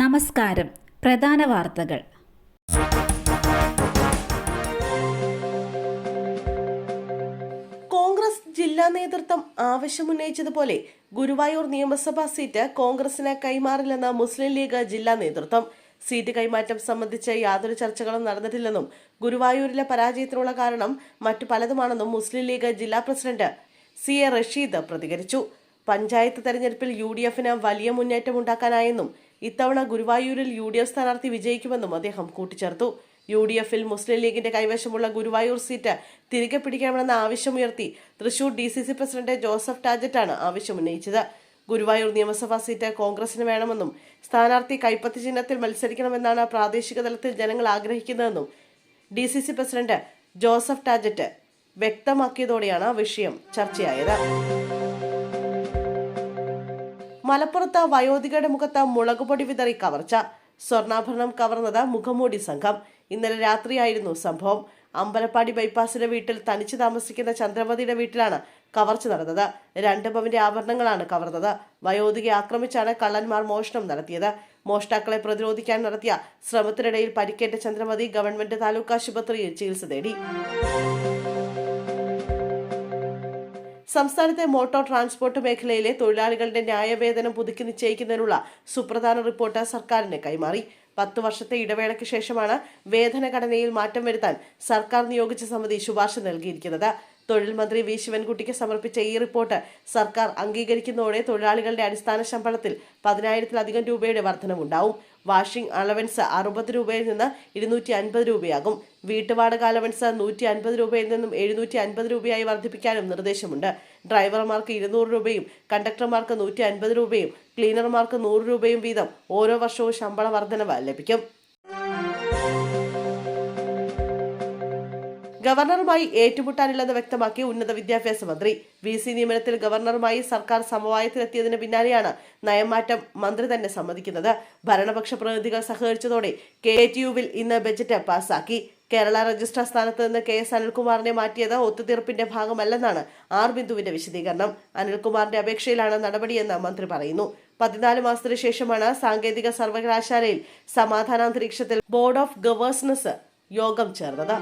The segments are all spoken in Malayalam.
നമസ്കാരം. പ്രധാന വാർത്തകൾ. കോൺഗ്രസ് ജില്ലാ നേതൃത്വം ആവശ്യമുന്നയിച്ചതുപോലെ ഗുരുവായൂർ നിയമസഭാ സീറ്റ് കോൺഗ്രസിന് കൈമാറില്ലെന്ന മുസ്ലിം ലീഗ് ജില്ലാ നേതൃത്വം. സീറ്റ് കൈമാറ്റം സംബന്ധിച്ച് യാതൊരു ചർച്ചകളും നടന്നിട്ടില്ലെന്നും ഗുരുവായൂരിലെ പരാജയത്തിനുള്ള കാരണം മറ്റു പലതുമാണെന്നും മുസ്ലിം ലീഗ് ജില്ലാ പ്രസിഡന്റ് സി എ റഷീദ് പ്രതികരിച്ചു. പഞ്ചായത്ത് തെരഞ്ഞെടുപ്പിൽ യു ഡി എഫിന് വലിയ ഇത്തവണ ഗുരുവായൂരിൽ യു ഡി എഫ് സ്ഥാനാർത്ഥി വിജയിക്കുമെന്നും അദ്ദേഹം കൂട്ടിച്ചേർത്തു. യു ഡി എഫിൽ മുസ്ലിം ലീഗിന്റെ കൈവശമുള്ള ഗുരുവായൂർ സീറ്റ് തിരികെ പിടിക്കണമെന്ന ആവശ്യമുയർത്തി Thrissur D C C president Joseph ടാജറ്റാണ് ആവശ്യമുന്നയിച്ചത്. ഗുരുവായൂർ നിയമസഭാ സീറ്റ് കോൺഗ്രസിന് വേണമെന്നും സ്ഥാനാർത്ഥി കൈപ്പത്തി ചിഹ്നത്തിൽ മത്സരിക്കണമെന്നാണ് പ്രാദേശിക തലത്തിൽ ജനങ്ങൾ ആഗ്രഹിക്കുന്നതെന്നും D C C president Joseph Tajet വ്യക്തമാക്കിയതോടെയാണ് വിഷയം ചർച്ചയായത്. മലപ്പുറത്ത് വയോധികയുടെ മുഖത്ത് മുളകുപൊടി വിതറി കവർച്ച. സ്വർണാഭരണം കവർന്നത് മുഖമൂടി സംഘം. ഇന്നലെ രാത്രിയായിരുന്നു സംഭവം. അമ്പലപ്പാടി ബൈപ്പാസിലെ വീട്ടിൽ തനിച്ച് താമസിക്കുന്ന ചന്ദ്രമതിയുടെ വീട്ടിലാണ് കവർച്ച നടന്നത്. രണ്ട് പവന്റെ ആഭരണങ്ങളാണ് കവർന്നത്. വയോധികയെ ആക്രമിച്ചാണ് കള്ളന്മാർ മോഷണം നടത്തിയത്. മോഷ്ടാക്കളെ പ്രതിരോധിക്കാൻ നടത്തിയ ശ്രമത്തിനിടയിൽ പരിക്കേറ്റ ചന്ദ്രമതി ഗവൺമെന്റ് താലൂക്ക് ആശുപത്രിയിൽ ചികിത്സ തേടി സംസ്ഥാനത്തെ മോട്ടോർ ട്രാൻസ്പോർട്ട് മേഖലയിലെ തൊഴിലാളികളുടെ ന്യായവേതനം പുതുക്കി നിശ്ചയിക്കുന്നതിനുള്ള സുപ്രധാന റിപ്പോർട്ട് സർക്കാരിന് കൈമാറി. പത്ത് വർഷത്തെ ഇടവേളയ്ക്ക് ശേഷമാണ് വേതനഘടനയിൽ മാറ്റം വരുത്താൻ സർക്കാർ നിയോഗിച്ച സമിതി ശുപാർശ നൽകിയിരിക്കുന്നത്. തൊഴിൽ മന്ത്രി വി ശിവൻകുട്ടിക്ക് സമർപ്പിച്ച ഈ റിപ്പോർട്ട് സർക്കാർ അംഗീകരിക്കുന്നതോടെ തൊഴിലാളികളുടെ അടിസ്ഥാന ശമ്പളത്തിൽ പതിനായിരത്തിലധികം രൂപയുടെ വർധനവുണ്ടാവും. വാഷിംഗ് അലവൻസ് അറുപത് രൂപയിൽ നിന്ന് ഇരുന്നൂറ്റി അൻപത് രൂപയാകും. വീട്ടുവാടക അലവൻസ് നൂറ്റി അൻപത് രൂപയിൽ നിന്നും എഴുന്നൂറ്റി അൻപത് രൂപയായി വർദ്ധിപ്പിക്കാനും നിർദ്ദേശമുണ്ട്. ഡ്രൈവർമാർക്ക് ഇരുന്നൂറ് രൂപയും കണ്ടക്ടർമാർക്ക് നൂറ്റി അൻപത് രൂപയും ക്ലീനർമാർക്ക് നൂറ് രൂപയും വീതം ഓരോ വർഷവും ശമ്പള വർധനവ് ലഭിക്കും. ഗവർണറുമായി ഏറ്റുമുട്ടാനില്ലെന്ന് വ്യക്തമാക്കി ഉന്നത വിദ്യാഭ്യാസ മന്ത്രി. വി സി നിയമനത്തിൽ ഗവർണറുമായി സർക്കാർ സമവായത്തിലെത്തിയതിന് പിന്നാലെയാണ് നയംമാറ്റം മന്ത്രി തന്നെ സമ്മതിക്കുന്നത്. ഭരണപക്ഷ പ്രതിനിധികൾ സഹകരിച്ചതോടെ കെ ടി യുവിൽ ഇന്ന് ബജറ്റ് പാസാക്കി. കേരള രജിസ്ട്രാർ സ്ഥാനത്ത് നിന്ന് കെ എസ് അനിൽകുമാറിനെ മാറ്റിയത് ഒത്തുതീർപ്പിന്റെ ഭാഗമല്ലെന്നാണ് ആർ ബിന്ദുവിന്റെ വിശദീകരണം. അനിൽകുമാറിന്റെ അപേക്ഷയിലാണ് നടപടിയെന്ന് മന്ത്രി പറയുന്നു. പതിനാല് മാസത്തിനു ശേഷമാണ് സാങ്കേതിക സർവകലാശാലയിൽ സമാധാനാന്തരീക്ഷത്തിൽ ബോർഡ് ഓഫ് ഗവേഴ്സണസ് യോഗം ചേർന്നത്.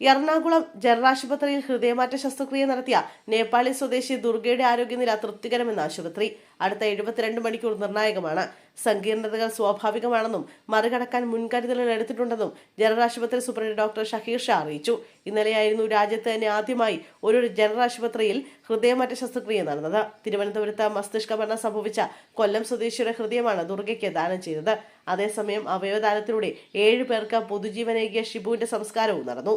എറണാകുളം ജനറാശുപത്രിയിൽ ഹൃദയമാറ്റ ശസ്ത്രക്രിയ നടത്തിയ നേപ്പാളി സ്വദേശി ദുർഗയുടെ ആരോഗ്യനില തൃപ്തികരമെന്ന് ആശുപത്രി. അടുത്ത എഴുപത്തിരണ്ട് മണിക്കൂർ നിർണായകമാണ്. സങ്കീർണതകൾ സ്വാഭാവികമാണെന്നും മറികടക്കാൻ മുൻകരുതലുകൾ എടുത്തിട്ടുണ്ടെന്നും ജനറൽ ആശുപത്രി സൂപ്രണ്ട് ഡോക്ടർ ഷഹീർ ഷാ അറിയിച്ചു. ഇന്നലെയായിരുന്നു രാജ്യത്ത് തന്നെ ആദ്യമായി ഒരു ജനറൽ ആശുപത്രിയിൽ ഹൃദയമാറ്റ ശസ്ത്രക്രിയ നടന്നത്. തിരുവനന്തപുരത്ത് മസ്തിഷ്ക മരണം സംഭവിച്ച കൊല്ലം സ്വദേശിയുടെ ഹൃദയമാണ് ദുർഗയ്ക്ക് ദാനം ചെയ്തത്. അതേസമയം അവയവദാനത്തിലൂടെ ഏഴ് പേർക്ക് പൊതുജീവനേകിയ ഷിബുവിന്റെ സംസ്കാരവും നടന്നു.